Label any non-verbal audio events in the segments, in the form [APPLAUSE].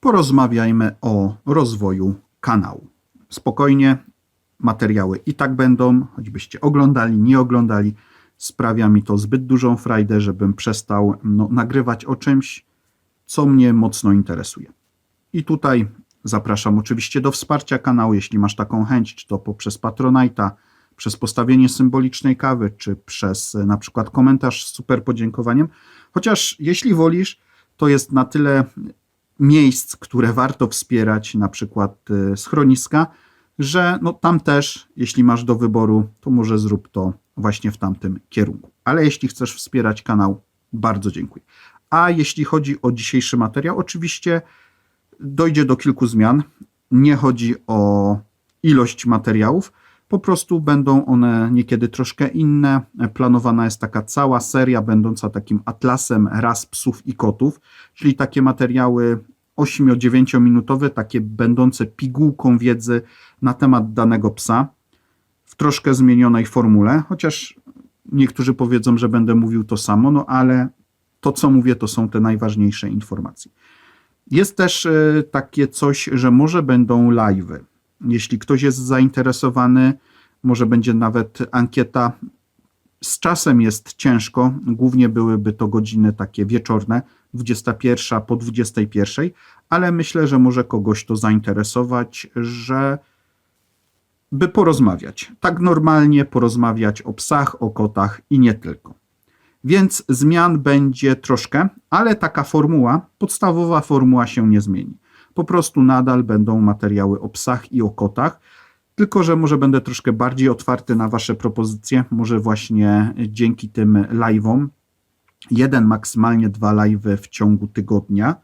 porozmawiajmy o rozwoju kanału. Spokojnie, materiały i tak będą, choćbyście oglądali, nie oglądali. Sprawia mi to zbyt dużą frajdę, żebym przestał no, nagrywać o czymś, co mnie mocno interesuje. I tutaj zapraszam oczywiście do wsparcia kanału, jeśli masz taką chęć, czy to poprzez Patronite'a, przez postawienie symbolicznej kawy, czy przez e, na przykład komentarz z super podziękowaniem. Chociaż jeśli wolisz, to jest na tyle miejsc, które warto wspierać, na przykład e, schroniska, że no tam też, jeśli masz do wyboru, to może zrób to właśnie w tamtym kierunku. Ale jeśli chcesz wspierać kanał, bardzo dziękuję. A jeśli chodzi o dzisiejszy materiał, oczywiście dojdzie do kilku zmian. Nie chodzi o ilość materiałów, po prostu będą one niekiedy troszkę inne. Planowana jest taka cała seria, będąca takim atlasem ras psów i kotów, czyli takie materiały 8-9 minutowe, takie będące pigułką wiedzy na temat danego psa w troszkę zmienionej formule, chociaż niektórzy powiedzą, że będę mówił to samo, no ale to, co mówię, to są te najważniejsze informacje. Jest też e, takie coś, że może będą live'y. Jeśli ktoś jest zainteresowany, może będzie nawet ankieta. Z czasem jest ciężko, głównie byłyby to godziny takie wieczorne, 21 po 21, ale myślę, że może kogoś to zainteresować, że by porozmawiać. Tak normalnie porozmawiać o psach, o kotach i nie tylko. Więc zmian będzie troszkę, ale taka formuła, podstawowa formuła się nie zmieni. Po prostu nadal będą materiały o psach i o kotach, tylko że może będę troszkę bardziej otwarty na Wasze propozycje, może właśnie dzięki tym live'om. Jeden, maksymalnie dwa live'y w ciągu tygodnia.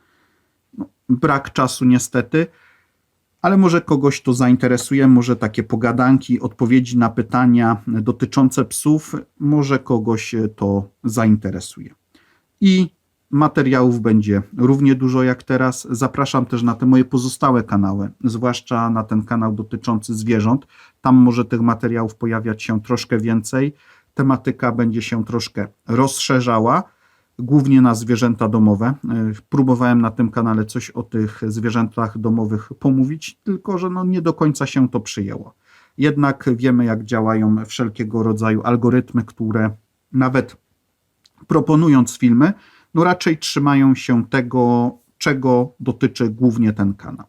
No, brak czasu niestety, ale może kogoś to zainteresuje, może takie pogadanki, odpowiedzi na pytania dotyczące psów, może kogoś to zainteresuje. I materiałów będzie równie dużo jak teraz. Zapraszam też na te moje pozostałe kanały, zwłaszcza na ten kanał dotyczący zwierząt. Tam może tych materiałów pojawiać się troszkę więcej. Tematyka będzie się troszkę rozszerzała głównie na zwierzęta domowe. E, próbowałem na tym kanale coś o tych zwierzętach domowych pomówić, tylko że no nie do końca się to przyjęło. Jednak wiemy, jak działają wszelkiego rodzaju algorytmy, które nawet proponując filmy, no raczej trzymają się tego, czego dotyczy głównie ten kanał.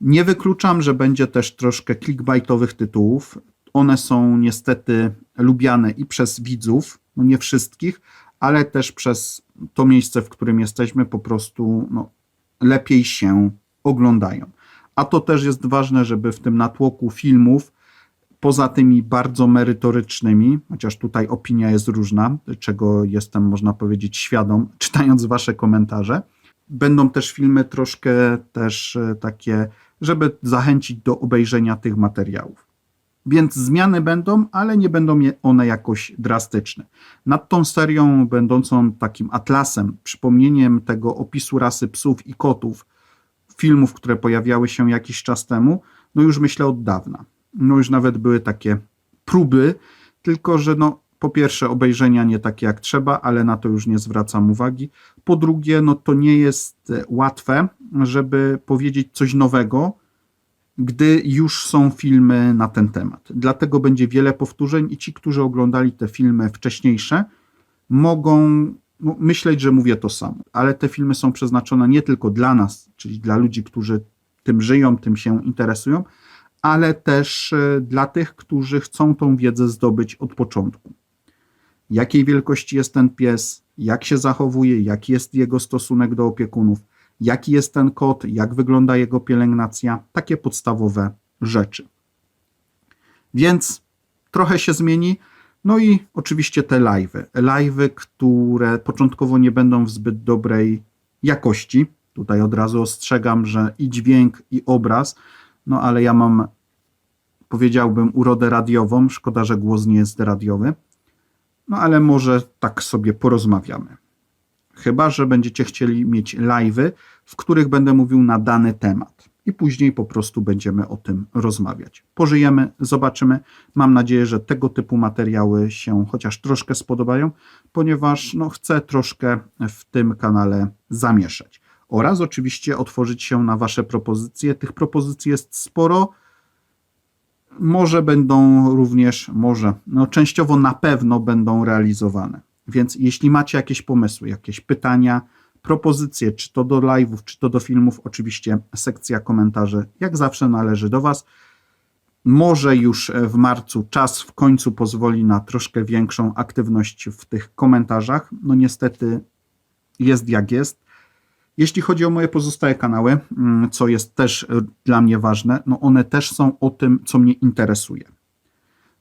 Nie wykluczam, że będzie też troszkę clickbaitowych tytułów. One są niestety lubiane i przez widzów, no nie wszystkich, ale też przez to miejsce, w którym jesteśmy, po prostu no, lepiej się oglądają. A to też jest ważne, żeby w tym natłoku filmów, poza tymi bardzo merytorycznymi, chociaż tutaj opinia jest różna, czego jestem, można powiedzieć, świadom, [LAUGHS] czytając Wasze komentarze, będą też filmy troszkę też e, takie, żeby zachęcić do obejrzenia tych materiałów. Więc zmiany będą, ale nie będą one jakoś drastyczne. Nad tą serią, będącą takim atlasem, przypomnieniem tego opisu rasy psów i kotów, filmów, które pojawiały się jakiś czas temu, no już myślę od dawna. No już nawet były takie próby, tylko że no po pierwsze obejrzenia nie takie jak trzeba, ale na to już nie zwracam uwagi. Po drugie, no to nie jest łatwe, żeby powiedzieć coś nowego, gdy już są filmy na ten temat. Dlatego będzie wiele powtórzeń i ci, którzy oglądali te filmy wcześniejsze, mogą no, myśleć, że mówię to samo. Ale te filmy są przeznaczone nie tylko dla nas, czyli dla ludzi, którzy tym żyją, tym się interesują, ale też e, dla tych, którzy chcą tą wiedzę zdobyć od początku. Jakiej wielkości jest ten pies, jak się zachowuje, jaki jest jego stosunek do opiekunów jaki jest ten kot, jak wygląda jego pielęgnacja, takie podstawowe rzeczy. Więc trochę się zmieni. No i oczywiście te live'y. Live'y, które początkowo nie będą w zbyt dobrej jakości. Tutaj od razu ostrzegam, że i dźwięk, i obraz, no ale ja mam, powiedziałbym, urodę radiową. Szkoda, że głos nie jest radiowy. No ale może tak sobie porozmawiamy. Chyba, że będziecie chcieli mieć live'y, w których będę mówił na dany temat. I później po prostu będziemy o tym rozmawiać. Pożyjemy, zobaczymy. Mam nadzieję, że tego typu materiały się chociaż troszkę spodobają, ponieważ no, chcę troszkę w tym kanale zamieszać. oraz oczywiście otworzyć się na Wasze propozycje. Tych propozycji jest sporo. Może będą również, może, no częściowo na pewno będą realizowane. Więc jeśli macie jakieś pomysły, jakieś pytania, propozycje, czy to do live'ów, czy to do filmów, oczywiście sekcja komentarzy jak zawsze należy do Was. Może już w marcu czas w końcu pozwoli na troszkę większą aktywność w tych komentarzach. No niestety jest jak jest. Jeśli chodzi o moje pozostałe kanały, mm, co jest też y, dla mnie ważne, no one też są o tym, co mnie interesuje.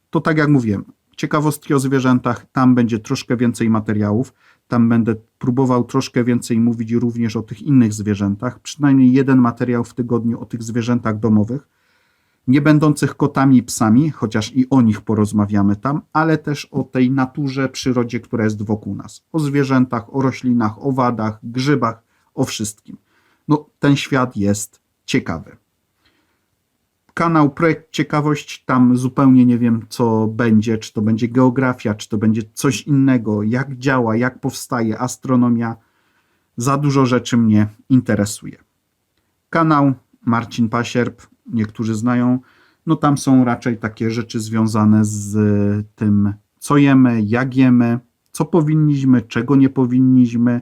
To tak jak mówiłem, ciekawostki o zwierzętach, tam będzie troszkę więcej materiałów, tam będę próbował troszkę więcej mówić również o tych innych zwierzętach, przynajmniej jeden materiał w tygodniu o tych zwierzętach domowych, nie będących kotami i psami, chociaż i o nich porozmawiamy tam, ale też o tej naturze, przyrodzie, która jest wokół nas. O zwierzętach, o roślinach, owadach, grzybach, o wszystkim. No, ten świat jest ciekawy. Kanał Projekt Ciekawość, tam zupełnie nie wiem, co będzie, czy to będzie geografia, czy to będzie coś innego, jak działa, jak powstaje astronomia. Za dużo rzeczy mnie interesuje. Kanał Marcin Pasierb, niektórzy znają, no tam są raczej takie rzeczy związane z tym, co jemy, jak jemy, co powinniśmy, czego nie powinniśmy.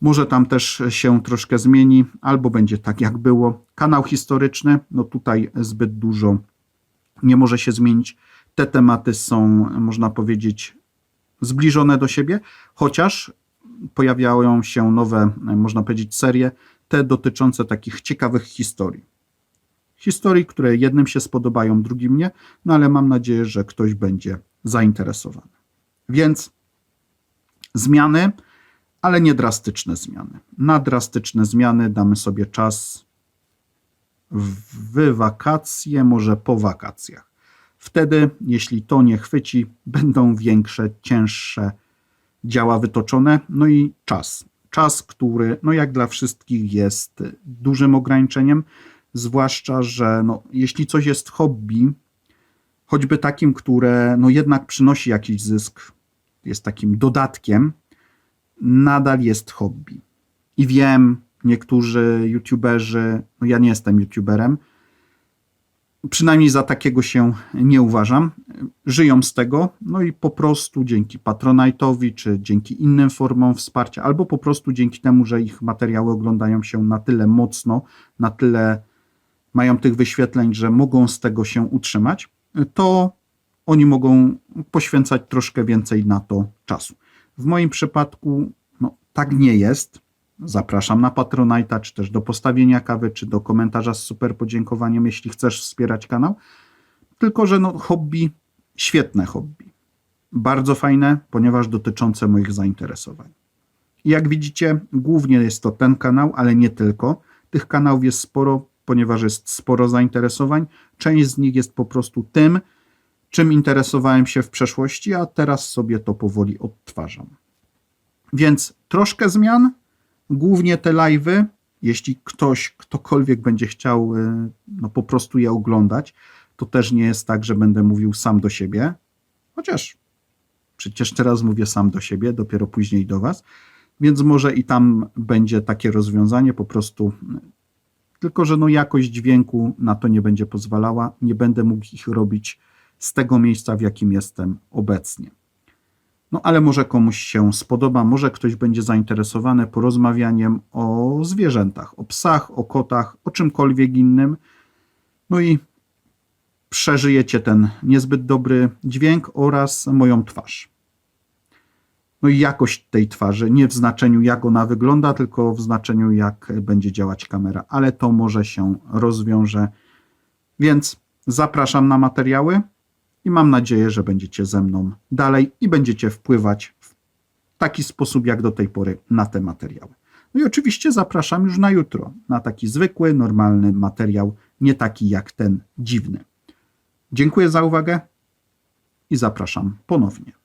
Może tam też się troszkę zmieni, albo będzie tak jak było. Kanał historyczny, no tutaj zbyt dużo nie może się zmienić. Te tematy są, można powiedzieć, zbliżone do siebie, chociaż pojawiają się nowe, można powiedzieć, serie, te dotyczące takich ciekawych historii. Historii, które jednym się spodobają, drugim nie, no ale mam nadzieję, że ktoś będzie zainteresowany. Więc zmiany, ale nie drastyczne zmiany. Na drastyczne zmiany damy sobie czas w wakacje, może po wakacjach. Wtedy, jeśli to nie chwyci, [LAUGHS] będą większe, cięższe działa wytoczone, no i czas. Czas, który, no jak dla wszystkich, jest dużym ograniczeniem, zwłaszcza, że no, jeśli coś jest hobby, choćby takim, które no jednak przynosi jakiś zysk, jest takim dodatkiem, nadal jest hobby. I wiem, niektórzy youtuberzy, no ja nie jestem youtuberem, przynajmniej za takiego się nie uważam, żyją z tego, no i po prostu dzięki Patronite'owi, czy dzięki innym formom wsparcia, albo po prostu dzięki temu, że ich materiały oglądają się na tyle mocno, na tyle mają tych wyświetleń, że mogą z tego się utrzymać, to oni mogą poświęcać troszkę więcej na to czasu. W moim przypadku no, tak nie jest. Zapraszam na Patronite'a, czy też do postawienia kawy, czy do komentarza z super podziękowaniem, jeśli chcesz wspierać kanał. Tylko, że no, hobby, świetne hobby. Bardzo fajne, ponieważ dotyczące moich zainteresowań. Jak widzicie, głównie jest to ten kanał, ale nie tylko. Tych kanałów jest sporo, ponieważ jest sporo zainteresowań. Część z nich jest po prostu tym, czym interesowałem się w przeszłości, a teraz sobie to powoli odtwarzam. Więc troszkę zmian, głównie te live'y. Jeśli ktoś, ktokolwiek będzie chciał y, no, po prostu je oglądać, to też nie jest tak, że będę mówił sam do siebie, chociaż przecież teraz mówię sam do siebie, dopiero później do Was, więc może i tam będzie takie rozwiązanie, po prostu tylko, że no jakość dźwięku na to nie będzie pozwalała, nie będę mógł ich robić z tego miejsca, w jakim jestem obecnie. No ale może komuś się spodoba, może ktoś będzie zainteresowany porozmawianiem o zwierzętach, o psach, o kotach, o czymkolwiek innym. No i przeżyjecie ten niezbyt dobry dźwięk oraz moją twarz. No i jakość tej twarzy, nie w znaczeniu jak ona wygląda, tylko w znaczeniu jak będzie działać kamera, ale to może się rozwiąże. Więc zapraszam na materiały i mam nadzieję, że będziecie ze mną dalej i będziecie wpływać w taki sposób jak do tej pory na te materiały. No i oczywiście zapraszam już na jutro, na taki zwykły, normalny materiał, nie taki jak ten dziwny. Dziękuję za uwagę i zapraszam ponownie.